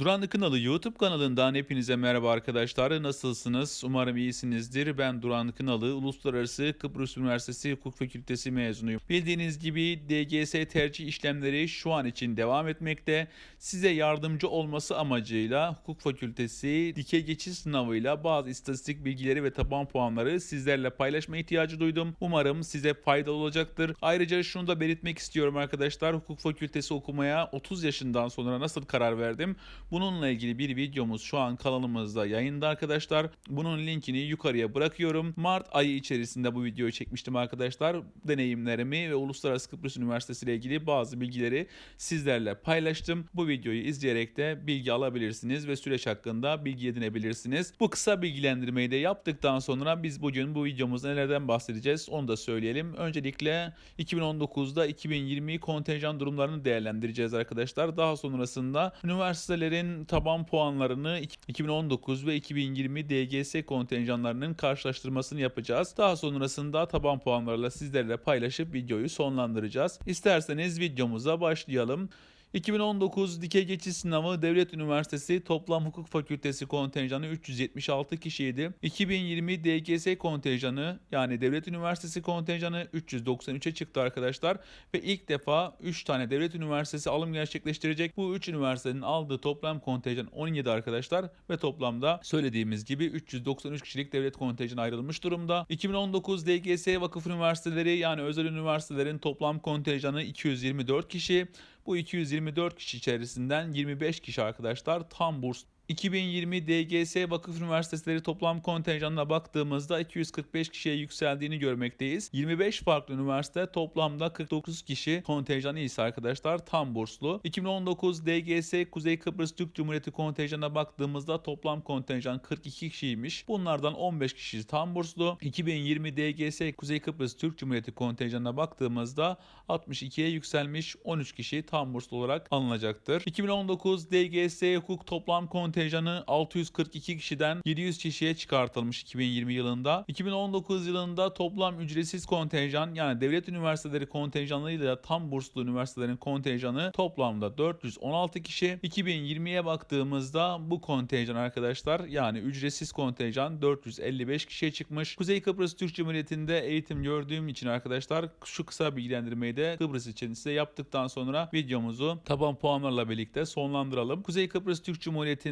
Duran Kınalı YouTube kanalından hepinize merhaba arkadaşlar. Nasılsınız? Umarım iyisinizdir. Ben Duran Kınalı, Uluslararası Kıbrıs Üniversitesi Hukuk Fakültesi mezunuyum. Bildiğiniz gibi DGS tercih işlemleri şu an için devam etmekte. Size yardımcı olması amacıyla Hukuk Fakültesi dikey geçiş sınavıyla bazı istatistik bilgileri ve taban puanları sizlerle paylaşma ihtiyacı duydum. Umarım size faydalı olacaktır. Ayrıca şunu da belirtmek istiyorum arkadaşlar. Hukuk Fakültesi okumaya 30 yaşından sonra nasıl karar verdim? Bununla ilgili bir videomuz şu an kanalımızda yayında arkadaşlar. Bunun linkini yukarıya bırakıyorum. Mart ayı içerisinde bu videoyu çekmiştim arkadaşlar. Deneyimlerimi ve Uluslararası Kıbrıs Üniversitesi ile ilgili bazı bilgileri sizlerle paylaştım. Bu videoyu izleyerek de bilgi alabilirsiniz ve süreç hakkında bilgi edinebilirsiniz. Bu kısa bilgilendirmeyi de yaptıktan sonra biz bugün bu videomuzda nelerden bahsedeceğiz onu da söyleyelim. Öncelikle 2019'da 2020 kontenjan durumlarını değerlendireceğiz arkadaşlar. Daha sonrasında üniversitelerin taban puanlarını 2019 ve 2020 DGS kontenjanlarının karşılaştırmasını yapacağız. Daha sonrasında taban puanlarla sizlerle paylaşıp videoyu sonlandıracağız. İsterseniz videomuza başlayalım. 2019 dikey geçiş sınavı Devlet Üniversitesi Toplam Hukuk Fakültesi kontenjanı 376 kişiydi. 2020 DGS kontenjanı yani Devlet Üniversitesi kontenjanı 393'e çıktı arkadaşlar ve ilk defa 3 tane Devlet Üniversitesi alım gerçekleştirecek. Bu 3 üniversitenin aldığı toplam kontenjan 17 arkadaşlar ve toplamda söylediğimiz gibi 393 kişilik devlet kontenjanı ayrılmış durumda. 2019 DGS vakıf üniversiteleri yani özel üniversitelerin toplam kontenjanı 224 kişi. Bu 224 kişi içerisinden 25 kişi arkadaşlar tam burs 2020 DGS Vakıf Üniversiteleri toplam kontenjanına baktığımızda 245 kişiye yükseldiğini görmekteyiz. 25 farklı üniversite toplamda 49 kişi kontenjanı ise arkadaşlar tam burslu. 2019 DGS Kuzey Kıbrıs Türk Cumhuriyeti kontenjanına baktığımızda toplam kontenjan 42 kişiymiş. Bunlardan 15 kişi tam burslu. 2020 DGS Kuzey Kıbrıs Türk Cumhuriyeti kontenjanına baktığımızda 62'ye yükselmiş 13 kişi tam burslu olarak alınacaktır. 2019 DGS Hukuk toplam kontenjanı kontenjanı 642 kişiden 700 kişiye çıkartılmış 2020 yılında. 2019 yılında toplam ücretsiz kontenjan yani devlet üniversiteleri kontenjanlarıyla tam burslu üniversitelerin kontenjanı toplamda 416 kişi. 2020'ye baktığımızda bu kontenjan arkadaşlar yani ücretsiz kontenjan 455 kişiye çıkmış. Kuzey Kıbrıs Türk Cumhuriyeti'nde eğitim gördüğüm için arkadaşlar şu kısa bilgilendirmeyi de Kıbrıs için size yaptıktan sonra videomuzu taban puanlarla birlikte sonlandıralım. Kuzey Kıbrıs Türk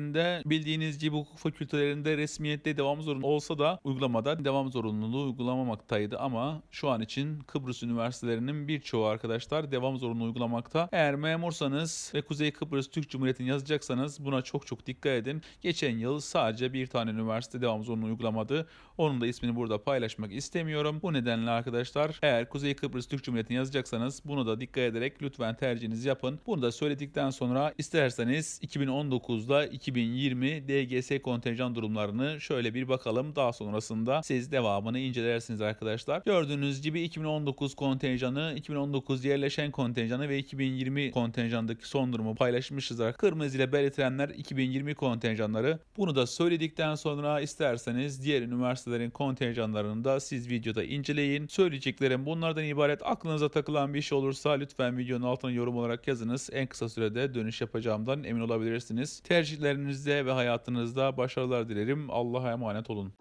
Cumhuriyeti'nde bildiğiniz gibi hukuk fakültelerinde resmiyette devam zorunlu olsa da uygulamada devam zorunluluğu uygulamamaktaydı ama şu an için Kıbrıs üniversitelerinin birçoğu arkadaşlar devam zorunluluğu uygulamakta. Eğer memursanız ve Kuzey Kıbrıs Türk Cumhuriyeti'ni yazacaksanız buna çok çok dikkat edin. Geçen yıl sadece bir tane üniversite devam zorunluluğu uygulamadı. Onun da ismini burada paylaşmak istemiyorum. Bu nedenle arkadaşlar eğer Kuzey Kıbrıs Türk Cumhuriyeti'ni yazacaksanız bunu da dikkat ederek lütfen tercihinizi yapın. Bunu da söyledikten sonra isterseniz 2019'da 2020 DGS kontenjan durumlarını şöyle bir bakalım. Daha sonrasında siz devamını incelersiniz arkadaşlar. Gördüğünüz gibi 2019 kontenjanı, 2019 yerleşen kontenjanı ve 2020 kontenjandaki son durumu paylaşmışız. Kırmızı ile belirtilenler 2020 kontenjanları. Bunu da söyledikten sonra isterseniz diğer üniversitelerin kontenjanlarını da siz videoda inceleyin. Söyleyeceklerim bunlardan ibaret. Aklınıza takılan bir şey olursa lütfen videonun altına yorum olarak yazınız. En kısa sürede dönüş yapacağımdan emin olabilirsiniz. Tercihlerinizde ve hayatınızda başarılar dilerim. Allah'a emanet olun.